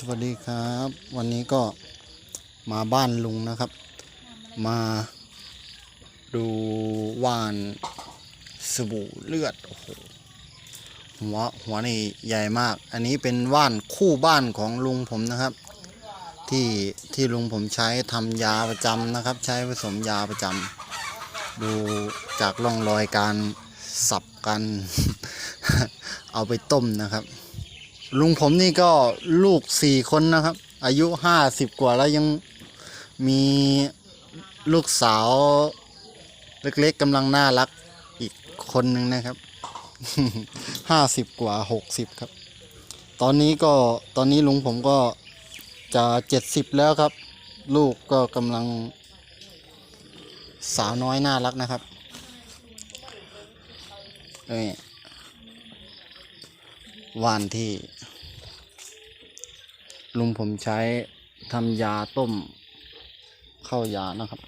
สวัสดีครับ วันนี้ก็มาบ้านลุงนะครับ มาดูว่านสบู่เลือดโอ้โหหัวหัวนี่ใหญ่มาก อันนี้เป็นว่านคู่บ้านของลุงผมนะครับ ที่ที่ลุงผมใช้ทำยาประจำนะครับ ใช้ผสมยาประจำดูจากร่องรอยการสับกัน เอาไปต้มนะครับ ลุงผมนี่ก็ลูกสี่คนนะครับ อายุห้าสิบกว่าแล้วยังมีลูกสาวเล็กๆกำลังน่ารักอีกคนหนึ่งนะครับห้าสิบกว่าหกสิบครับ ตอนนี้ก็ตอนนี้ลุงผมก็จะเจ็ดสิบแล้วครับ ลูกก็กำลังสาวน้อยน่ารักนะครับนี่วานที่ ลุงผมใช้ทำยาต้มเข้ายานะครับ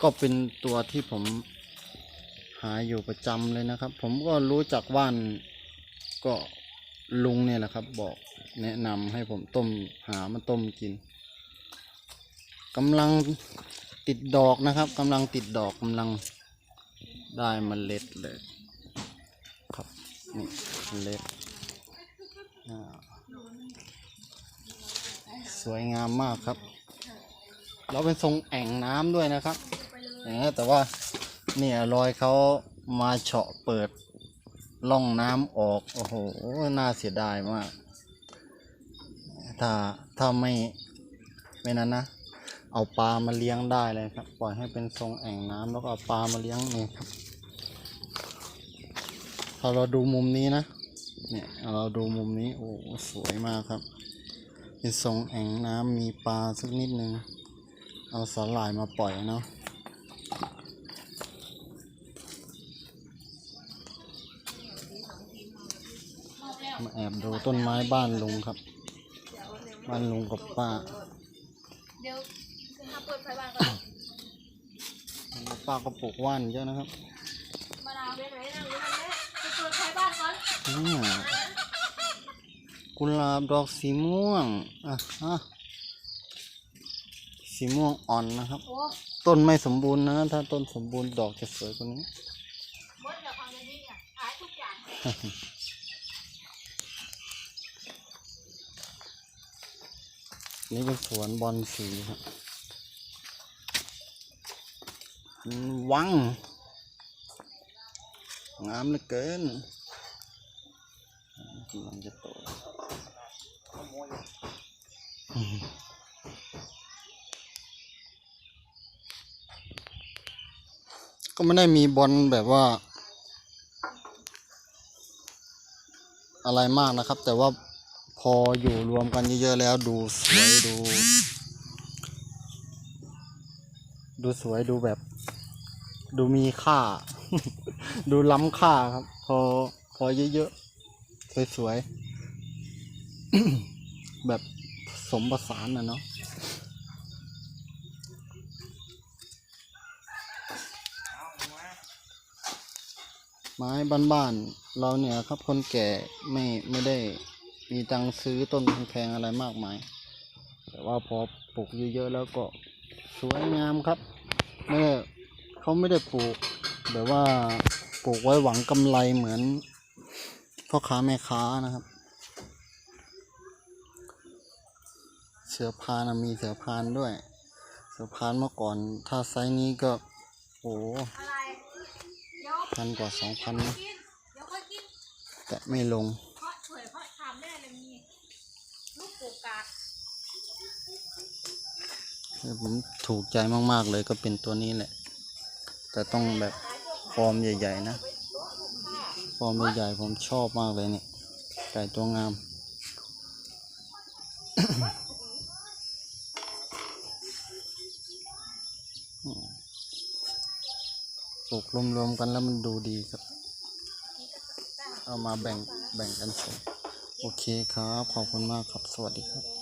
ก็เป็นตัวที่ผมหาอยู่ประจำเลยนะครับ ผมก็รู้จักว่านก็ลุงเนี่ยแหละครับ บอกแนะนำให้ผมต้มหามาต้มกินกำลังติดดอกนะครับกำลังติดดอกกำลังได้มเมล็ดเลยครับนี่เมล็ดอ่า สวยงามมากครับ เราเป็นทรงแอ่งน้ำด้วยนะครับอย่างนี้แต่ว่าเนี่ยรอยเขามาเฉาะเปิดล่องน้ำออก โอ้โห น่าเสียดายมาก ถ้าถ้าไม่ไม่นั้นนะ เอาปลามาเลี้ยงได้เลยครับ ปล่อยให้เป็นทรงแอ่งน้ำแล้วก็เอาปลามาเลี้ยงนี่ครับพอเราดูมุมนี้นะ เนี่ยเราดูมุมนี้ โอ้สวยมากครับ เป็นทรงแอ่งน้ำมีปลาสักนิดนึง เอาสาหร่ายมาปล่อยเนาะมาแอบดูต้นไม้บ้านลุงครับ บ้านลุงกับป้าเดี๋ยวถ้าเปิดไฟบ้านก่อนป้าก็ปลูกว่านเยอะนะครับมะนาวไปไหนนะรู้ไหมไปเปิดไฟบ้านก่อนเนี่ย กุหลาบดอกสีม่วงอะฮะสีม่วงอ่อนนะครับโอ้ต้นไม่สมบูรณ์นะ ถ้าต้นสมบูรณ์ดอกจะสวยกว่านี้มดกับความเป็นนี่อะขายทุกอย่างนี่เป็นสวนบอนสีครับอืมวัง งามเหลือเกินกำลังจะโตอืม ก็ไม่ได้มีบอลแบบว่า อะไรมากนะครับ แต่ว่าพออยู่รวมกันเยอะๆแล้วดูสวยดู ดูสวยดูแบบ ดูมีค่า ดูล้ำค่าครับ พอพอเยอะๆสวยๆ แบบ สมประสานนะเนาะไม้บ้านๆเราเนี่ยครับคนแก่ไม่ไม่ได้มีตังค์ซื้อต้นแพงๆอะไรมากมาย แต่ว่าพอปลูกเยอะๆแล้วก็สวยงามครับไม่เขาไม่ได้ปลูกแบบว่าปลูกไว้หวังกำไรเหมือนพ่อค้าแม่ค้านะครับ เสือพานนะมีเสือพานด้วย เสือพานเมื่อก่อน ถ้าไซส์นี้ก็โอ้อะไรเดี๋ยวพันกว่าสองพันนะกินเดี๋ยวค่อยกินแต่ไม่ลงเพราะเผยเพราะทำได้เลยมีลูกโปกาดผมถูกใจมากๆเลยก็เป็นตัวนี้แหละ แต่ต้องแบบฟอร์มใหญ่ ๆ นะ ฟอร์มใหญ่ๆผมชอบมากเลยเนี่ย ไก่ตัวงาม ลูกรวมๆกันแล้วมันดูดีครับ เอามาแบ่งแบ่งกันโอเคครับ ขอบคุณมากครับ สวัสดีครับ